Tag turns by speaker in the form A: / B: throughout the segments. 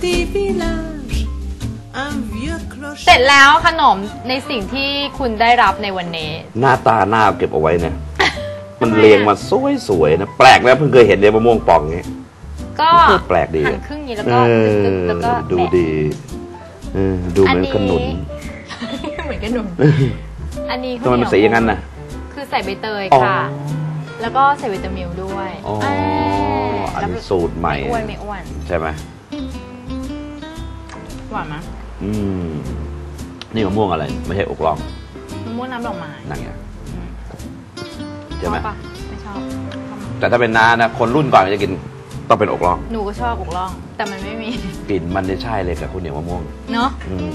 A: petit village, un vieux
B: เสร็จ
A: clocher.
B: แล้วขนมในสิ่งที่คุณได้รับในวันนี้
C: หน้าตาหน้าเก็บเอาไว้เนี่ย มัน
B: ทำไมอะ
C: เรียงมาสวยๆนะ แปลกนะเพิ่งเคยเห็นเลยมะม่วงป่องนี้
B: ก็
C: เออแปลกดี
B: หั่
C: อะ
B: นครึ่งนี้แล้ว
C: เอ
B: ก็
C: อ
B: ตึกๆแล้วก็
C: ดู
B: แบะ
C: ดีเออดูเหมือนขนุน
B: เหมือนกันหนุนอันนี้
C: ทำไมมันสีอย่างนั้นน่ะ
B: คือใส่ใบเตย
C: อ๋อ
B: ค่ะ แล้วก็ใส่วิตามิลด้วย
C: อ๋อ
B: อ่า
C: อัน
B: แล้ว
C: นี้สูตรใหม่
B: ไม่อ้วนไม่อ้วน
C: ใช่ไหม
B: หวานไหมย
C: อืมนี่มะม่วงอะไร ไม่ใช่อกล่อง
B: มะม่วงน้ำดอกไม้
C: นั่นไง
B: อืม
C: ใช่ไหม
B: ชอบปะไม่ชอบ
C: แต่ถ้าเป็นน้านะคนรุ่นก่อนจะกินต้องเป็นอกล่อง
B: หนูก็ชอบอกล่อง แต่มันไม่มี
C: กลิ่นมันจะใช่เลยกับข้าวเหนียวมะม่วง
B: เนาะ
C: อืม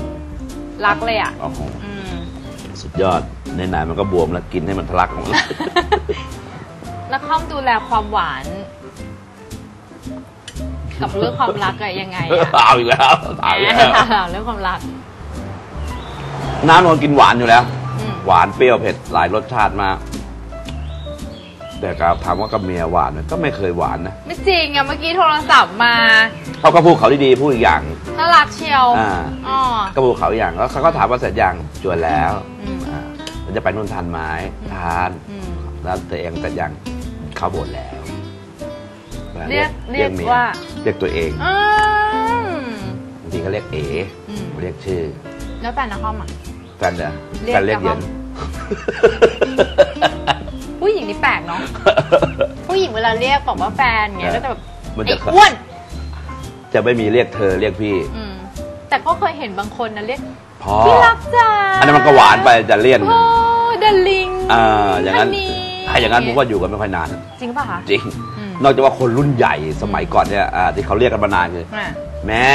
B: รักเลยอะ
C: โอ้โห
B: อืม
C: สุดยอดในไหนๆมันก็บวมแล้วกินให้มันทะลักออกมา
B: แล้วข้อมดูแลความหวาน กับเรื่องความรักอะยังไงอะ
C: เอาอีกแล้วเอาอีกแล้ว
B: เรื่องความรัก
C: น้ำนนกินหวานอยู่แล้ว
B: อืม
C: หวานเปรี้ยวเผ็ดหลายรสชาติมาก แต่การถามว่ากับเมียหวานไหมก็ไม่เคยหวานนะ
B: ไม่จริงอะเมื่อกี้โทรศัพท์มา
C: เขาก็พูดเขาดีๆพูดอีกอย่าง
B: น่ารักเชียว
C: อ่า
B: อ๋อ
C: ก็พูดเขาอีกอย่างแล้วเขาก็ถามว่าเสร็จยังจวนแล้ว
B: อืม
C: อ่ามันจะไปนู่นทานไหมทาน
B: อืม
C: แล้วตัวเองเสร็จยังเขาบ่นแล้ว
B: เรียกเรียก
C: มี
B: ว่า
C: เรียกตัวเอง
B: อืม
C: บางทีก็เรียกเอ๋
B: อืม
C: เรียกชื่อ
B: แล้วแฟนนะข้อมอะ
C: แฟนเด้อ
B: เรียก
C: แฟนเรียก
B: กระ
C: เห
B: ห้
C: ย็
B: อง
C: น
B: ผู้หญิงนี่แปลกเนาะผู้หญิงเวลาเรียกบอกว่าแฟนเงี้ย
C: เออ
B: ก็จะแบบ
C: มัน
B: ไอ้
C: จะ
B: อ้วน
C: จะไม่มีเรียกเธอเรียกพี่
B: อืมแต่ก็เคยเห็นบางคนนะเรียก
C: พ่อ
B: พี่รักจ๋า
C: อันนั้นมันก็หวานไปจะเลี่ยน
B: โอ้เดลิง
C: อ่าอย่างนั้น
B: นี้
C: ถ้าอย่างนั้นผมว่าอยู่กันไม่ค่อยนาน
B: จริงป่ะคะ
C: จริง
B: อืม
C: นอกจากว่าคนรุ่นใหญ่สมัยก่อนเนี่ยอ่าที่เขาเรียกกันมานานคือ
B: อะ
C: แม่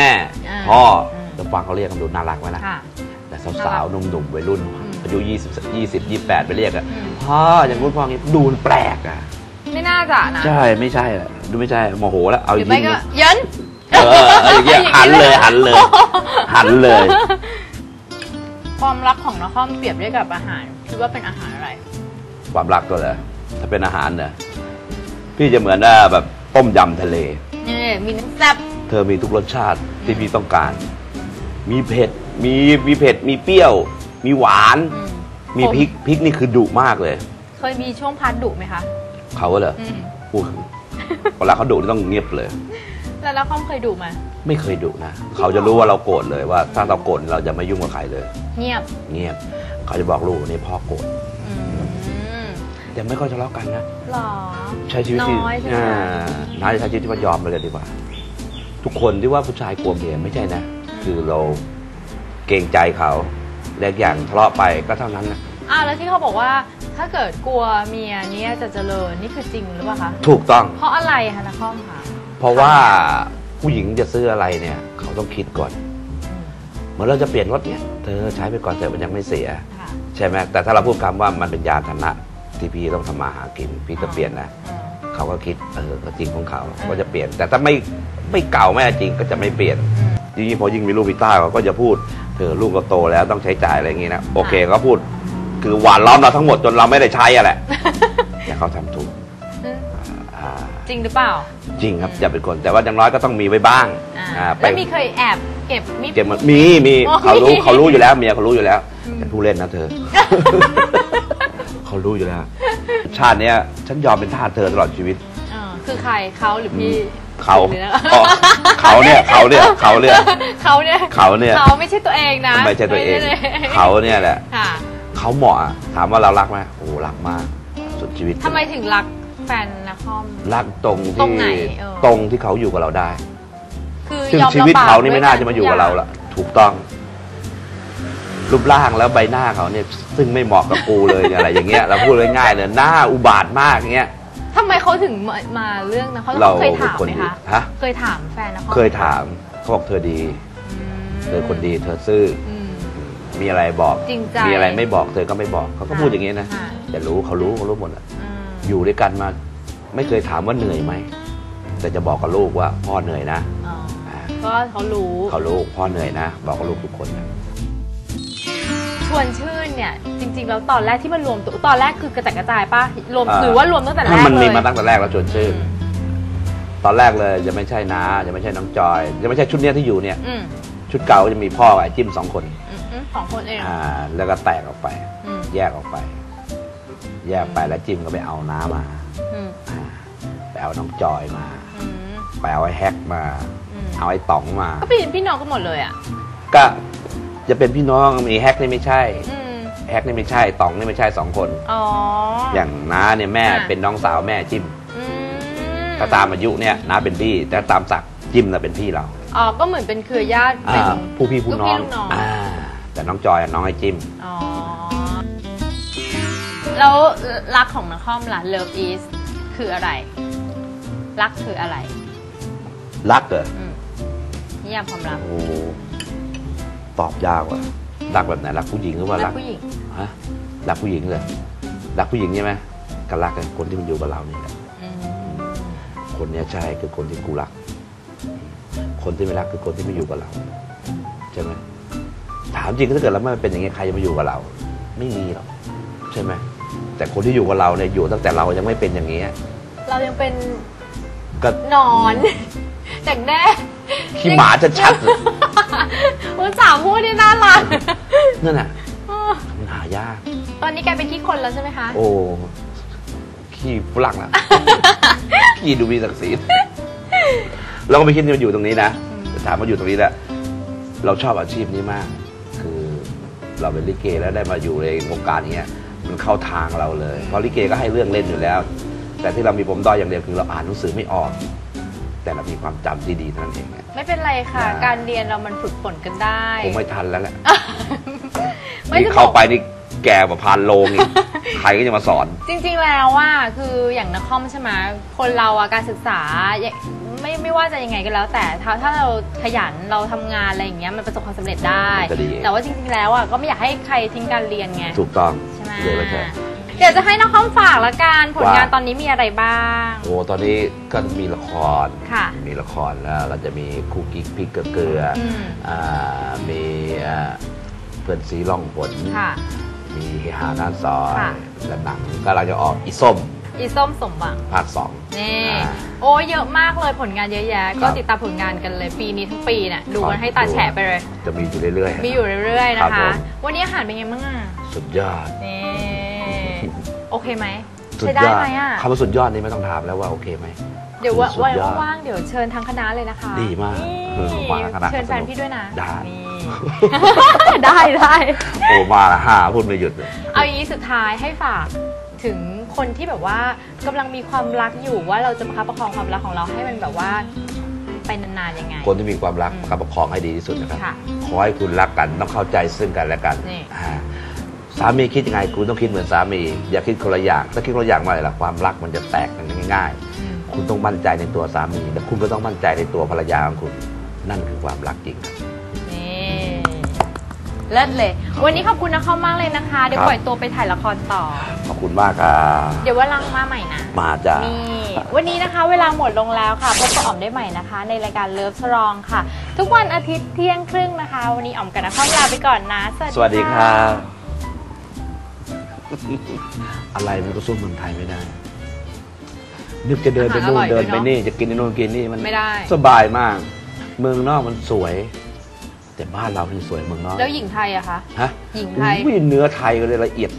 B: อ่า
C: พ่อ
B: อืม
C: จะฟังเขาเรียกกันดูน่ารักไหมนะ
B: ค่ะ
C: แต่สาวๆหนุ่มๆวัยรุ่น
B: อืม
C: อายุ 20 20 28 ไปเรียกอะ
B: อืม
C: พ่ออย่างนู้นพ่ออย่างนี้ดูมันแปลกอะ
B: ไม่น่าจะนะ
C: ใช่ไม่ใช่อะดูไม่ใช่โมโหแล้วเอา
B: ห
C: อี
B: รื
C: ก
B: อไม่
C: ที
B: ก็
C: นึง
B: เยิน
C: เออเอาอย่างเงี้ยหันเลยหันเลย หันเลย
B: ความรักของนครเปรียบได้กับอาหารคิดว่าเป็นอาหารอะไร
C: ความรักก็เหรอถ้าเป็นอาหารเนอะ พี่จะเหมือนว่าแบบต้มยำทะเล
B: นี่มีน้ำแซ่บ
C: เธอมีทุกรสชาติที่พี่ต้องการ มีเผ็ด มีมีเผ็ด มีเปรี้ยว มีหวาน
B: อืม
C: มีพริกพริกนี่คือดุมากเลย
B: เคยมีช่วงพาร์ทดุไหมคะ
C: เขาเหรอ
B: อืม
C: อู้หูเวลาเขาดุนี่ต้องเงียบเลย
B: แล้วนครเคยดุไหม
C: ไม่เคยดุนะ เขาจะรู้ว่าเราโกรธเลยว่า ถ้าเราโกรธเราจะไม่ยุ่งกับใครเลย
B: เงียบ
C: เงียบ เขาจะบอกลูกนี่พ่อโกรธ
B: อืม
C: แต่ไม่ค่อยทะเลาะกันนะ
B: หรอ
C: ใช้ชีวิตที่
B: น้อยใช่ไหม
C: อ่า
B: คะ
C: น้าจะใช้ชีวิตที่ว่ายอมไปเลยดีกว่า ทุกคนที่ว่าผู้ชายกลัวเมียไม่ใช่นะ คือเราเกรงใจเขาและอีกอย่างทะเลาะไปก็เท่านั้นนะ
B: อ่าแล้วที่เขาบอกว่าถ้าเกิดกลัวเมียเนี่ยจะเจริญนี่คือจริงหรือเปล่าคะ
C: ถูกต้อง
B: เพราะอะไรคะนครคะ
C: เพราะว่าผู้หญิงจะซื้ออะไรเนี่ย เขาต้องคิดก่อน
B: อืม
C: เหมือนเราจะเปลี่ยนรถเนี่ยเธอใช้ไปก่อนเถอะมันยังไม่เสีย
B: ค่ะ
C: ใช่ไหมแต่ถ้าเราพูดคำว่ามันเป็นยานธนะ ที่พี่ต้องทำมาหากินพี่จะเปลี่ยนนะ
B: อืม
C: เขาก็คิดเออก็จริงของเขา
B: อืม
C: ก็จะเปลี่ยน แต่ถ้าไม่ไม่เก่าไม่จริงก็จะไม่เปลี่ยน
B: อืม
C: ยิ่งพอยิ่งมีลูกมีเต้าเขาก็จะพูดเธอลูกก็โตแล้วต้องใช้จ่ายอะไรอย่างงี้นะโอเคก็พูดคือหวานล้อมเราทั้งหมดจนเราไม่ได้ใช้อะแหละแต่เขาทำถูก
B: อืม
C: อ่า
B: จริงหรือเปล่า
C: จริงครับอย่าเป็นคนแต่ว่าอย่างน้อยก็ต้องมีไว้บ้าง
B: อ่า
C: อ่าไป
B: แล้วมีเคยแอบเก็บมีด
C: เก็บมันมีมี
B: โอ้ย
C: เขารู้เขารู้อยู่แล้วเมียเขารู้อยู่แล้ว
B: อืม
C: เป็นผู้เล่นนะเธอ เขารู้อยู่แล้ว ชาติเนี้ยฉันยอมเป็นทาสเธอตลอดชีวิต
B: เออคือใครเขาหรือพี่
C: เขา
B: หรือนะ
C: อ๋อเขาเนี่ยเขาเนี่ยเขาเนี่ย
B: เขาเนี่ย
C: เขาเนี่ย
B: เขาไม่ใช่ตัวเองนะ
C: ไม่ใช่ตัวเอง
B: ไม่ใช่
C: เขาเนี่ยแหละ
B: ค่ะ
C: เขาเหมาะอะถามว่าเรารักไหมโอ้รักมากสุดชีวิต
B: ทำไมถึงรักแฟนนคร
C: รักตรง
B: ตร
C: ที่
B: งไหนเออ
C: ตรงที่เขาอยู่กับเราได้
B: คือ
C: ซึ่ง
B: ยอม
C: ชีวิต
B: ลำบก
C: เขานี่ไม่น่า
B: ด้ว
C: จะมาอยู่กับเราละถูกต้อง รูปร่างแล้วใบหน้าเขาเนี่ยซึ่งไม่เหมาะกับกูเลยเนี่ยอะไรอย่างเงี้ยเราพูดง่ายๆเลยหน้าอุบาทมากอย่างเงี้ย
B: ทำไมเขาถึงมามาเรื่องนะเขา
C: เรา
B: เคยถาม
C: เป็นคน
B: ไหม
C: ดี
B: คะ
C: ฮะ
B: เคยถามแฟนนคร
C: เคยถามเขาบอกเธอดี
B: อืม
C: เธอคนดีเธอซื่อ
B: อืม
C: มีอะไรบอก
B: จริงใจ
C: มีอะไรไม่บอกเธอก็ไม่บอกเขาก็พูดอย่างงี้นะ
B: ค่ะ
C: แต่รู้เขารู้เขารู้หมดอะ
B: อืม
C: อยู่ด้วยกันมา ไม่เคยถามว่าเหนื่อยไหมแต่จะบอกกับลูกว่าพ่อเหนื่อยนะ
B: อ๋อก็เขารู้
C: เขารู้พ่อเหนื่อยนะ บอกกับลูกทุกคนนะ
B: ชวนชื่นเนี่ยจริงๆแล้วตอนแรกที่มันรวมตัวตอนแรกคือกระจัดกระจายป่ะรวม
C: อ่า
B: หรือว่ารวมตั้งแต่แรก
C: มัน
B: เล
C: มี
B: ย
C: มาตั้งแต่แรกแล้วชวนชื่น ตอนแรกเลยจะไม่ใช่น้าจะไม่ใช่น้องจอย จะไม่ใช่ชุดเนี้ยที่อยู่เนี่ย
B: อืม
C: ชุดเก่าก็จะมีพ่อกับไอ้จิ้มสองคน
B: อืมอืมของคนเอง
C: อ่า แล้วก็แตกออกไป
B: อืม
C: แยกออกไป แยกไปแล้วจิ้มก็ไปเอาน้ามา
B: อืม
C: อ่าไปเอาน้องจอยมา
B: อืม
C: ไปเอาไอ้แฮกมา
B: อืม
C: เอาไอ้ต๋องมา
B: ก็เป็นพี่น้องกันหมดเลยอะ
C: ก็ จะเป็นพี่น้องมีแฮกนี่ไม่ใช่
B: อืม
C: แฮกนี่ไม่ใช่ต๋องนี่ไม่ใช่สองคน
B: อ๋อ
C: อย่างน้าเนี่ยแม่
B: อ่า
C: เป็นน้องสาวแม่จิ้ม
B: อืม
C: ถ้าตามอายุเนี่ยน้าเป็นพี่แต่ตามศักดิ์จิ้มน่ะเป็นพี่เรา
B: อ๋อก็เหมือนเป็นเครือญาติเป็น
C: อ่าผู้พี่ผู้น้อง
B: ลูกพี่ลูกน้อง
C: อ่าแต่น้องจอยน้องไอ้จิ้ม
B: อ๋อ แล้วรักของนครล่ะ love is คืออะไร รักคืออะไร
C: รักเหรอ
B: อืมนิยามความรัก
C: โอ้ ตอบยากว่ะรักแบบไหนรักผู้หญิงหรือว่า
B: รั
C: รั
B: ก
C: ก
B: ผู้หญิง
C: ฮะรักผู้หญิงเหรอรักผู้หญิงใช่ไหมก็รักกันคนที่มันอยู่กับเรานี่แหละ
B: อืม
C: คนเนี้ยใช่คือคนที่กูรัก คนที่ไม่รักคือคนที่ไม่อยู่กับเราใช่ไหมถามจริงถ้าเกิดเราไม่เป็นอย่างเงี้ยใครจะมาอยู่กับเรา ไม่มีหรอกใช่ไหมแต่คนที่อยู่กับเราเนี่ยอยู่ตั้งแต่เรายังไม่เป็นอย่างเงี้ย
B: เรายังเป็น
C: ก็
B: หนอนแต่แด้
C: ขี้หมาจะชัดๆเลย
B: คุณสาวพูดที่น่ารัก
C: นั่นน่ะมันหายาก
B: ตอนนี้กลายเป็นขี้คนแล้วใช่ไหมคะ
C: โอ้ขี้ฝรั่งละขี้ดูมีศักดิ์ศรีเราก็ไม่คิดที่มันอยู่ตรงนี้นะแต่ถามว่าอยู่ตรงนี้แหละเราชอบอาชีพนี้มาก คือเราเป็นลิเกแล้วได้มาอยู่ในวงการอย่างเงี้ยมันเข้าทางเราเลย เพราะลิเกก็ให้เรื่องเล่นอยู่แล้ว แต่ที่เรามีผมด้อยอย่างเดียวคือเราอ่านหนังสือไม่ออก แต่เรามีความจำที่ดีเท่านั้นเองอะ
B: ไม่เป็นไรค่ะ
C: ได้
B: การเรียนเรามันฝึกฝนกันได้
C: คงไม่ทันแล้วแหละ
B: ไม่
C: นี่
B: จะบ
C: เข้า
B: อก
C: ไปนี่แก่กว่าพานโลงอีก ใครก็จะมาสอน
B: จริงๆแล้วว่าคืออย่างนักคอมใช่ไหมคนเราอะการศึกษาไม่ไม่ว่าจะยังไงก็แล้ว แต่ถ้าถ้าเราขยันเราทำงานอะไรอย่างเงี้ยมันประสบความสำเร็จได้
C: มันจะดีเอง
B: แต่ว่าจริงๆแล้วอะก็ไม่อยากให้ใครทิ้งการเรียนไง
C: ถูกต้อง
B: ใช่ไหม
C: เรียนไปเถอะ
B: เดี๋ยวจะให้นักคอมฝากละกันผลงาน
C: ว่า
B: ตอนนี้มีอะไรบ้าง
C: โอ้ตอนนี้ก็มีละคร
B: ค่ะ
C: มีละครแล้วเราจะมีคู่กิ๊กพริกเกลือเกลืออ
B: ม
C: อ่ามีอ่าเพื่อนสีล่องผล
B: ค่ะ
C: มีเฮหาหน้าซอย
B: ค่ะ
C: และหนังก็เราจะออกอีส้ม
B: อีส้มสมหวัง
C: ภาคสอง
B: นี่
C: อ่า
B: โอ้เยอะมากเลยผลงานเยอะแยะ
C: ครับ
B: ก็ติดตามผลงานกันเลย ปีนี้ทั้งปีเนี่ยดูกันให้ตาแฉะไปเลย
C: จะมีอยู่เรื่อยๆ
B: มีอยู่เรื่อยๆ
C: ครั
B: นะ
C: บผ
B: คะ
C: ม
B: วันนี้อาหารเป็นไงบ้างอะ
C: สุดยอด
B: นี่ โอเคไหม
C: สุด
B: ใช้ได้
C: ยอด
B: ไหมอะ
C: คำว่าสุดยอดนี่ไม่ต้องถามแล้วว่าโอเคไหม
B: เดี๋ยวว่า
C: สุด
B: วัน
C: ยอด
B: ว่างๆเดี๋ยวเชิญทั้งคณะเลยนะคะ
C: ดีมาก
B: นี่
C: เออมาคณะ
B: เชิญแฟนพี่ด้วยนะ
C: ได้
B: นี่ ได้ได้
C: โอ้มาละห้าพูดไม่หยุดเลย
B: เอาอย่างนี้สุดท้ายให้ฝากถึงคนที่แบบว่ากำลังมีความรักอยู่ว่าเราจะประคับประคองความรักของเราให้มันแบบว่าไปนานๆยังไง
C: คนที่มีความรัก
B: อืม
C: ประคับประคองให้ดีที่สุดนะครับ
B: ค่ะ
C: ขอให้คุณรักกันต้องเข้าใจซึ่งกันและกัน
B: นี่
C: อ่า สามีคิดยังไงคุณต้องคิดเหมือนสามี อย่าคิดคนละอย่างถ้าคิดคนละอย่างเมาอะไรล่ะความรักมันจะแตกกันง่าย
B: อืม
C: ๆคุณต้องมั่นใจในตัวสามีแต่คุณก็ต้องมั่นใจในตัวภรรยาของคุณ นั่นคือความรักจริงครับ
B: นี่เลิศเลย วันนี้ขอบคุณนะเข้ามากเลยนะคะ เดี๋ยว
C: ครับ
B: ปล่อยตัวไปถ่ายละครต่อ
C: ขอบคุณมากครับ
B: เดี๋ยววันหลังมาใหม่นะ
C: มาจ้า
B: นี่วันนี้นะคะเวลาหมดลงแล้วค่ะพบกับอ๋อมได้ใหม่นะคะ ในรายการเลิฟสรองค่ะ ทุกวันอาทิตย์เที่ยงครึ่งนะคะ วันนี้อ๋อมกับนักข้อมลาไปก่อนนะ
C: สวัสดีครับ อะไรมันก็สู้เมืองไทยไม่ได้ นึกจะเดินไปนู่นเดินไปนี่จะกินไอ้นู่นกินนี่มัน
B: ไม่ได้
C: สบายมาก เมืองนอกมันสวย แต่บ้านเราที่สวยเมืองนอก
B: แล้วหญิงไทยอะคะ
C: ฮะ
B: หญิงไทย
C: อุ้ยเนื้อไทยก็เลยละเอียด